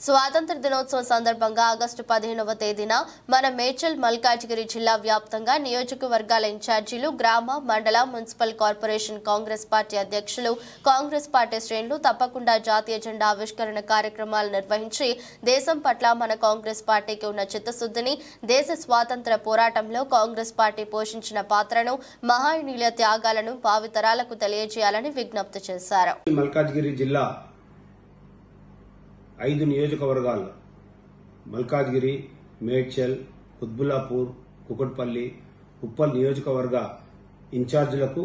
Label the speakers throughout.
Speaker 1: స్వాతంత్ర దినోత్సవం సందర్భంగా ఆగస్టు పదిహేనవ తేదీన మన మేడ్చల్ మల్కాజ్గిరి జిల్లా వ్యాప్తంగా నియోజకవర్గాల ఇన్ఛార్జీలు గ్రామ మండల మున్సిపల్ కార్పొరేషన్ కాంగ్రెస్ పార్టీ అధ్యక్షులు కాంగ్రెస్ పార్టీ శ్రేణులు తప్పకుండా జాతీయ జెండా ఆవిష్కరణ కార్యక్రమాలు నిర్వహించి దేశం పట్ల మన కాంగ్రెస్ పార్టీకి ఉన్న చిత్తశుద్ధిని దేశ స్వాతంత్ర పోరాటంలో కాంగ్రెస్ పార్టీ పోషించిన పాత్రను మహాయునీల త్యాగాలను భావితరాలకు తెలియజేయాలని విజ్ఞప్తి చేశారు.
Speaker 2: మల్కాజ్గిరి జిల్లా ఐదు నియోజకవర్గాల్లో మల్కాజ్గిరి మేడ్చల్ కుత్బుల్లాపూర్ కుకట్పల్లి ఉప్పల్ నియోజకవర్గ ఇన్ఛార్జీలకు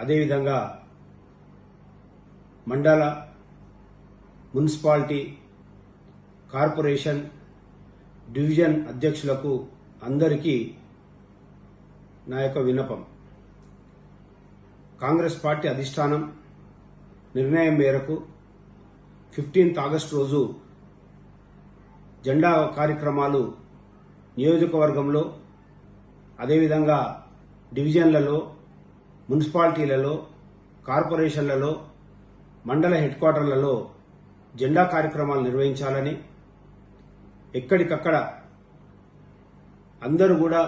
Speaker 2: అదేవిధంగా మండల మున్సిపాలిటీ కార్పొరేషన్ డివిజన్ అధ్యక్షులకు అందరికీ నా యొక్క విన్నపం. కాంగ్రెస్ పార్టీ అధిష్టానం నిర్ణయం మేరకు ఫిఫ్టీన్త్ ఆగస్ట్ రోజు జెండా కార్యక్రమాలు నియోజకవర్గంలో అదేవిధంగా డివిజన్లలో మున్సిపాలిటీలలో కార్పొరేషన్లలో మండల హెడ్ క్వార్టర్లలో జెండా కార్యక్రమాలు నిర్వహించాలని ఎక్కడికక్కడ అందరూ కూడా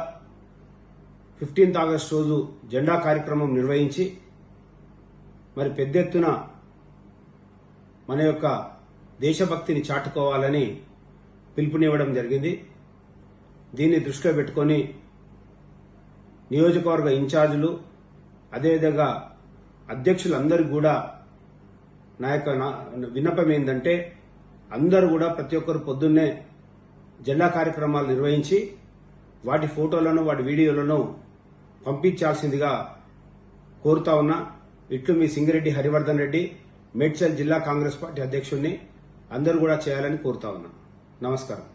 Speaker 2: ఫిఫ్టీన్త్ ఆగస్ట్ రోజు జెండా కార్యక్రమం నిర్వహించి మరి పెద్ద ఎత్తున మన యొక్క దేశభక్తిని చాటుకోవాలని పిలుపునివ్వడం జరిగింది. దీన్ని దృష్టిలో పెట్టుకొని నియోజకవర్గ ఇన్ఛార్జీలు అదేవిధంగా అధ్యక్షులందరికీ కూడా నా యొక్క నా- విన్నపం ఏంటంటే అందరూ కూడా ప్రతి ఒక్కరు పొద్దున్నే జెండా కార్యక్రమాలు నిర్వహించి వాటి ఫోటోలను వాటి వీడియోలను పంపించాల్సిందిగా కోరుతా ఉన్నా. ఇట్లు మీ సింగిరెడ్డి హరివర్ధన్ రెడ్డి మేడ్చల్ జిల్లా కాంగ్రెస్ పార్టీ అధ్యక్షుడిని అందరూ కూడా చేయాలని కోరుతా ఉన్నాను నమస్కారం.